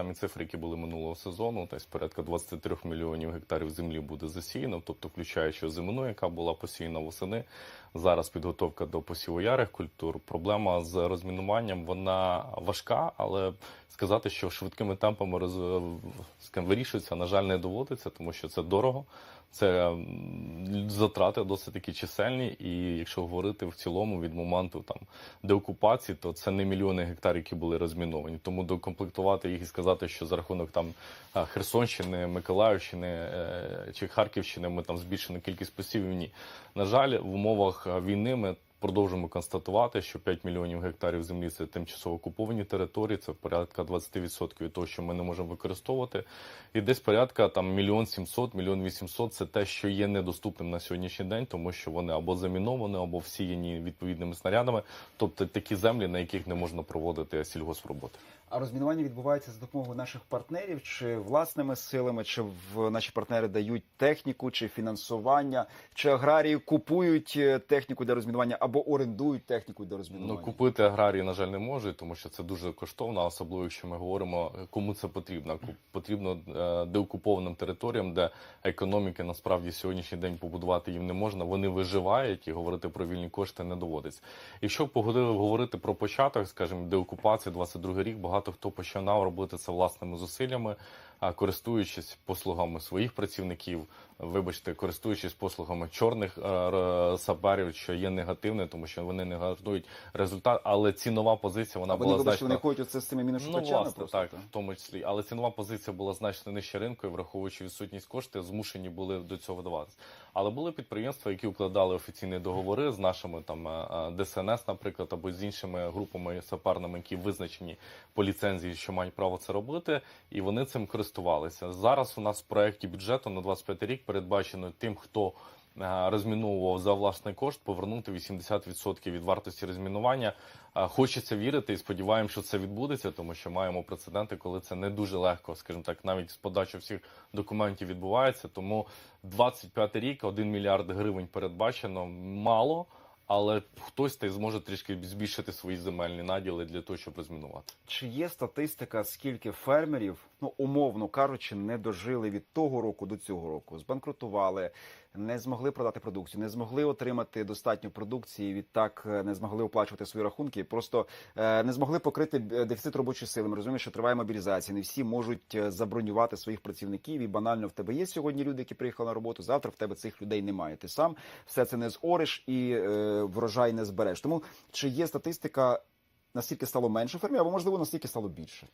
самі цифри, які були минулого сезону, тобто порядка 23 мільйонів гектарів землі буде засіяно, тобто включаючи зимину, яка була посіяна восени. Зараз підготовка до посіву ярих культур. Проблема з розмінуванням вона важка, але сказати, що швидкими темпами роз... вирішується, на жаль, не доводиться, тому що це дорого. Це затрати досить такі чисельні, і якщо говорити в цілому від моменту там деокупації, то це не мільйони гектарів, які були розміновані. Тому докомплектувати їх і сказати, що за рахунок там Херсонщини, Миколаївщини е, чи Харківщини ми там збільшено кількість посівів. Ні, на жаль, в умовах війни ми. Продовжуємо констатувати, що 5 мільйонів гектарів землі це тимчасово окуповані території, це порядка 20% від того, що ми не можемо використовувати. І десь порядка там мільйон сімсот, мільйон вісімсот це те, що є недоступним на сьогоднішній день, тому що вони або заміновані, або всіяні відповідними снарядами, тобто такі землі, на яких не можна проводити сільгоспроботи. А розмінування відбувається за допомогою наших партнерів, чи власними силами, чи в наші партнери дають техніку, чи фінансування, чи аграрії купують е, техніку для розмінування або орендують техніку для розмінування. Ну купити аграрії, на жаль, не можуть, тому що це дуже коштовно, особливо якщо ми говоримо, кому це потрібно. Потрібно е, деокупованим територіям, де економіки насправді сьогоднішній день побудувати їм не можна. Вони виживають і говорити про вільні кошти не доводиться. Якщо погодили говорити про початок, скажімо, деокупації 22 рік, багато хто починав робити це власними зусиллями, користуючись послугами своїх працівників, вибачте, користуючись послугами чорних сабарів, що є негативне, тому що вони не гарантують результат. Але цінова позиція вона а була значно вони хочуть це з цими Ну, міношукачами власне, так, в тому числі. Але цінова позиція була значно нижче ринку, і враховуючи відсутність коштів, змушені були до цього вдаватися. Але були підприємства, які укладали офіційні договори з нашими там е, е, ДСНС, наприклад, або з іншими групами сапарними, які визначені по ліцензії, що мають право це робити, і вони цим користувалися. Зараз у нас в проєкті бюджету на 25 рік передбачено тим, хто розміновував за власний кошт, повернути 80% від вартості розмінування. Е, Хочеться вірити і сподіваємося, що це відбудеться, тому що маємо прецеденти, коли це не дуже легко, скажімо так, навіть з подачі всіх документів відбувається. Тому 25 рік, 1 мільярд гривень передбачено мало, але хтось та й зможе трішки збільшити свої земельні наділи для того, щоб розмінувати. Чи є статистика, скільки фермерів, ну умовно кажучи, не дожили від того року до цього року, збанкрутували, не змогли продати продукцію, не змогли отримати достатньо продукції, відтак е, не змогли оплачувати свої рахунки, просто е, не змогли покрити е, дефіцит робочої сили. Ми розуміємо, що триває мобілізація. Не всі можуть забронювати своїх працівників. І банально в тебе є сьогодні люди, які приїхали на роботу. Завтра в тебе цих людей немає. Ти сам все це не зориш і врожай не збереш. Тому чи є статистика? Наскільки стало менше фермерів, або можливо настільки стало більше.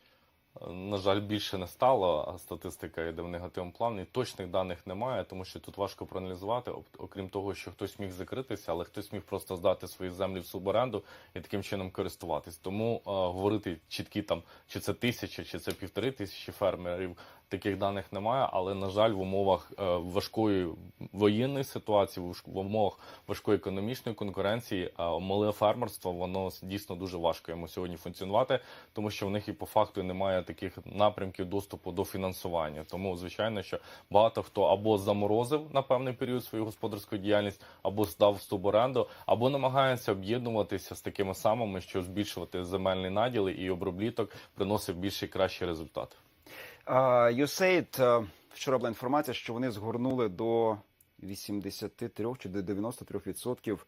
На жаль, більше не стало. а Статистика йде в негативному плані. Точних даних немає, тому що тут важко проаналізувати. Ок- Окрім того, що хтось міг закритися, але хтось міг просто здати свої землі в суборенду і таким чином користуватись. Тому е, говорити чіткі там, чи це тисяча, чи це півтори тисячі фермерів. Таких даних немає, але на жаль, в умовах е, важкої воєнної ситуації, в умовах важкої економічної конкуренції, е, мале фермерство воно дійсно дуже важко йому сьогодні функціонувати, тому що в них і по факту немає таких напрямків доступу до фінансування. Тому звичайно, що багато хто або заморозив на певний період свою господарську діяльність, або здав в суборенду, або намагається об'єднуватися з такими самими, що збільшувати земельні наділи і обробліток приносив більший кращий результат. USAID, е, вчора була інформація, що вони згорнули до 83 чи до 93%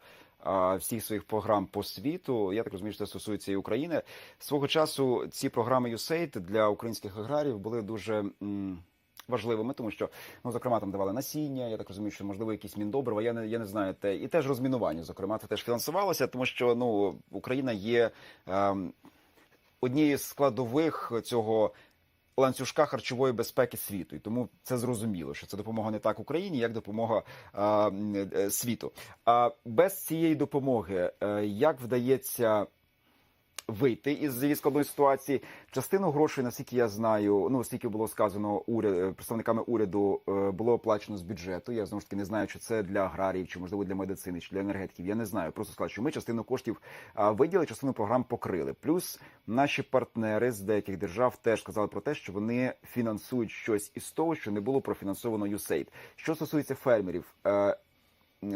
всіх своїх програм по світу. Я так розумію, що це стосується і України. Свого часу ці програми USAID для українських аграріїв були дуже. Важливими, тому що ну зокрема там давали насіння. Я так розумію, що можливо якісь міндобрива. Я не я не знаю те, і теж розмінування. Зокрема, це теж фінансувалося, тому що ну Україна є ем, однією з складових цього ланцюжка харчової безпеки світу. І тому це зрозуміло, що це допомога не так Україні, як допомога е, світу. А без цієї допомоги е, як вдається вийти із складної ситуації? Частину грошей, наскільки я знаю, ну оскільки було сказано уряд е, представниками уряду, е, було оплачено з бюджету. Я знову ж таки не знаю, чи це для аграріїв, чи можливо для медицини, чи для енергетиків. Я не знаю. Просто сказав, що ми частину коштів а, виділили, частину програм покрили. Плюс наші партнери з деяких держав теж сказали про те, що вони фінансують щось із того, що не було профінансовано USAID. Що стосується фермерів, е,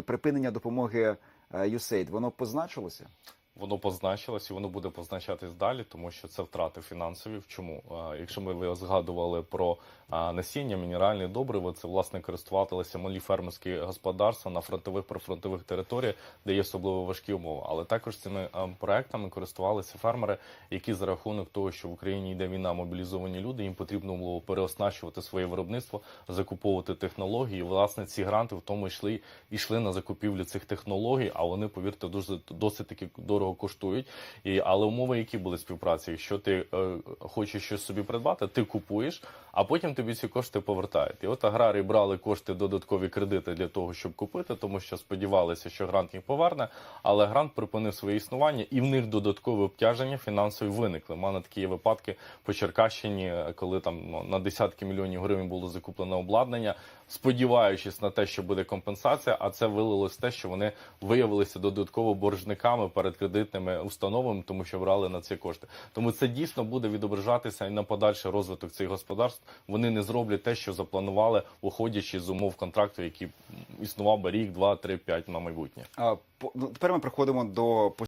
припинення допомоги USAID, воно позначилося? Воно позначилось і воно буде позначатись далі, тому що це втрати фінансові. В чому? Якщо ми ви згадували про насіння, мінеральні добриво, це власне користувалися малі фермерські господарства на фронтових прифронтових територіях, де є особливо важкі умови. Але також цими проектами користувалися фермери, які за рахунок того, що в Україні йде війна, мобілізовані люди, їм потрібно було переоснащувати своє виробництво, закуповувати технології. І, власне, ці гранти в тому йшли йшли на закупівлю цих технологій, а вони, повірте, дуже досить таки дорого коштують. І, але умови, які були співпраці, якщо ти е, хочеш щось собі придбати, ти купуєш, а потім тобі ці кошти повертають. І от аграрії брали кошти додаткові кредити для того, щоб купити, тому що сподівалися, що грант їх поверне, але грант припинив своє існування, і в них додаткове обтяження фінансові виникли. У мене такі є випадки по Черкащині, коли там ну, на десятки мільйонів гривень було закуплено обладнання, сподіваючись на те, що буде компенсація, а це вилилось те, що вони виявилися додатково боржниками перед кредитними установами, тому що брали на ці кошти. Тому це дійсно буде відображатися і на подальший розвиток цих господарств. Вони не зроблять те, що запланували, уходячи з умов контракту, який існував би рік, два, три, п'ять на майбутнє. А, ну, тепер ми приходимо до